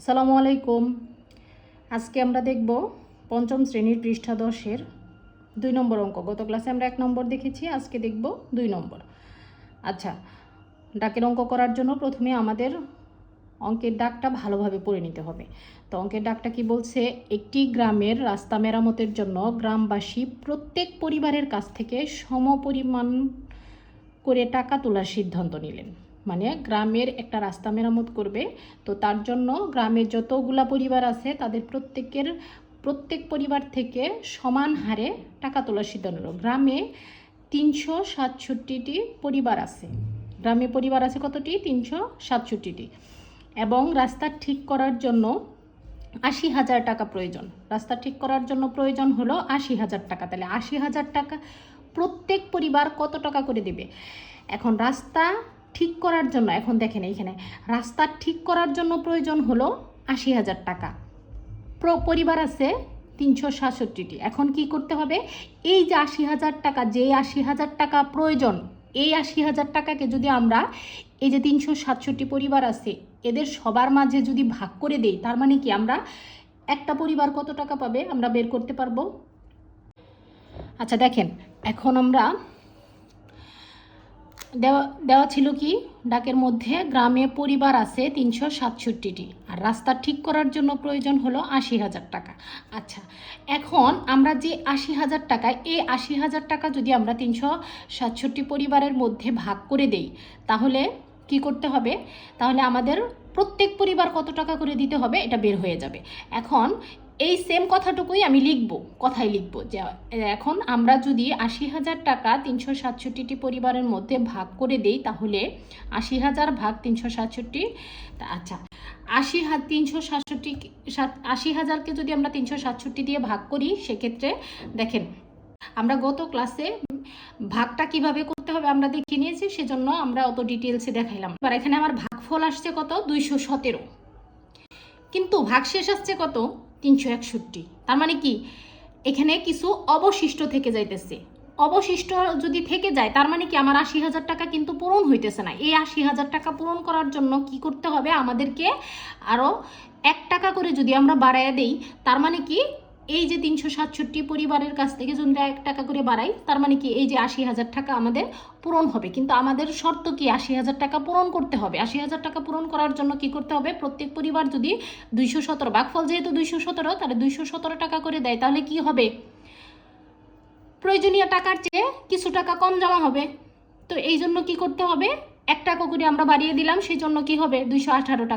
আসসালামু আলাইকুম। আজকে আমরা দেখব পঞ্চম শ্রেণির পৃষ্ঠা দশের দুই নম্বর অঙ্ক। গত ক্লাসে আমরা এক নম্বর দেখেছি, আজকে দেখব দুই নম্বর। আচ্ছা ডাকের অঙ্ক করার জন্য প্রথমে আমাদের অঙ্কের ডাকটা ভালোভাবে পড়ে নিতে হবে। তো অঙ্কের ডাকটা কি বলছে, একটি গ্রামের রাস্তা মেরামতের জন্য গ্রামবাসী প্রত্যেক পরিবারের কাছ থেকে সমপরিমাণ করে টাকা তোলার সিদ্ধান্ত নিলেন। মানে গ্রামের একটা রাস্তা মেরামত করবে। তো তার জন্য গ্রামে যতগুলা পরিবার আছে, তাদের প্রত্যেকের, প্রত্যেক পরিবার থেকে সমান হারে টাকা তোলার সিদ্ধান্ত গ্রামে তিনশো সাতষট্টিটি পরিবার আছে। গ্রামে পরিবার আছে কতটি? তিনশো সাতষট্টিটি। এবং রাস্তা ঠিক করার জন্য আশি হাজার টাকা প্রয়োজন। রাস্তা ঠিক করার জন্য প্রয়োজন হলো আশি হাজার টাকা। তাহলে আশি হাজার টাকা প্রত্যেক পরিবার কত টাকা করে দেবে? এখন রাস্তা ঠিক করার জন্য, এখন দেখেন এইখানে, রাস্তা ঠিক করার জন্য প্রয়োজন হলো আশি হাজার টাকা। প্র, পরিবার আছে তিনশো সাতষট্টিটি। এখন কি করতে হবে? এই যে আশি হাজার টাকা, যে আশি হাজার টাকা প্রয়োজন, এই আশি হাজার টাকাকে যদি আমরা, এই যে তিনশো সাতষট্টি পরিবার আছে, এদের সবার মাঝে যদি ভাগ করে দেই, তার মানে কি আমরা একটা পরিবার কত টাকা পাবে আমরা বের করতে পারব? আচ্ছা দেখেন, এখন আমরা দেওয়া দেওয়া ছিল কি? ডাকের মধ্যে গ্রামে পরিবার আছে তিনশো সাতষট্টিটি। আর রাস্তা ঠিক করার জন্য প্রয়োজন হলো আশি হাজার টাকা। আচ্ছা এখন আমরা যে আশি হাজার টাকা, এই আশি হাজার টাকা যদি আমরা তিনশো সাতষট্টি পরিবারের মধ্যে ভাগ করে দেই, তাহলে কি করতে হবে? তাহলে আমাদের প্রত্যেক পরিবার কত টাকা করে দিতে হবে? এটা বের হয়ে যাবে। এখন এই সেম কথাটুকুই আমি লিখব, কথাই লিখব যে, এখন আমরা যদি আশি হাজার টাকা তিনশো সাতষট্টিটি পরিবারের মধ্যে ভাগ করে দেই, তাহলে আশি হাজার ভাগ তিনশো সাতষট্টি আচ্ছা আশি হাজার তিনশো সাতষট্টি সাত, আশি হাজারকে যদি আমরা তিনশো সাতষট্টি দিয়ে ভাগ করি, সেক্ষেত্রে দেখেন, আমরা গত ক্লাসে ভাগটা কীভাবে করতে হবে আমরা দেখে নিয়েছি, সেজন্য আমরা অত ডিটেলসে দেখাইলাম। এবার এখানে আমার ভাগফল আসছে কত? দুইশো সতেরো। কিন্তু ভাগশেষ আসছে কত? তিনশো একষট্টি। তার মানে কি? এখানে কিছু অবশিষ্ট থেকে যাইতেছে। অবশিষ্ট যদি থেকে যায়, তার মানে কি আমার আশি হাজার টাকা কিন্তু পূরণ হইতেছে না। এই আশি হাজার টাকা পূরণ করার জন্য কি করতে হবে? আমাদেরকে আরও এক টাকা করে যদি আমরা বাড়াইয়া দেই, তার মানে কি এই যে তিনশো সাতষট্টি পরিবারের কাছ থেকে যদি এক টাকা করে বাড়াই, তার মানে কি এই যে আশি হাজার টাকা আমাদের পূরণ হবে। কিন্তু আমাদের শর্ত কি? আশি হাজার টাকা পূরণ করতে হবে। আশি হাজার টাকা পূরণ করার জন্য কি করতে হবে? প্রত্যেক পরিবার যদি দুইশো সতেরো, বাঘফল যেহেতু দুইশো সতেরো, তাহলে দুইশো সতেরো টাকা করে দেয়, তাহলে কি হবে? প্রয়োজনীয় টাকার চেয়ে কিছু টাকা কম জমা হবে। তো এই জন্য কি করতে হবে? এক টাকা করে আমরা বাড়িয়ে দিলাম, সেই জন্য কি হবে? দুইশো আঠারো টাকা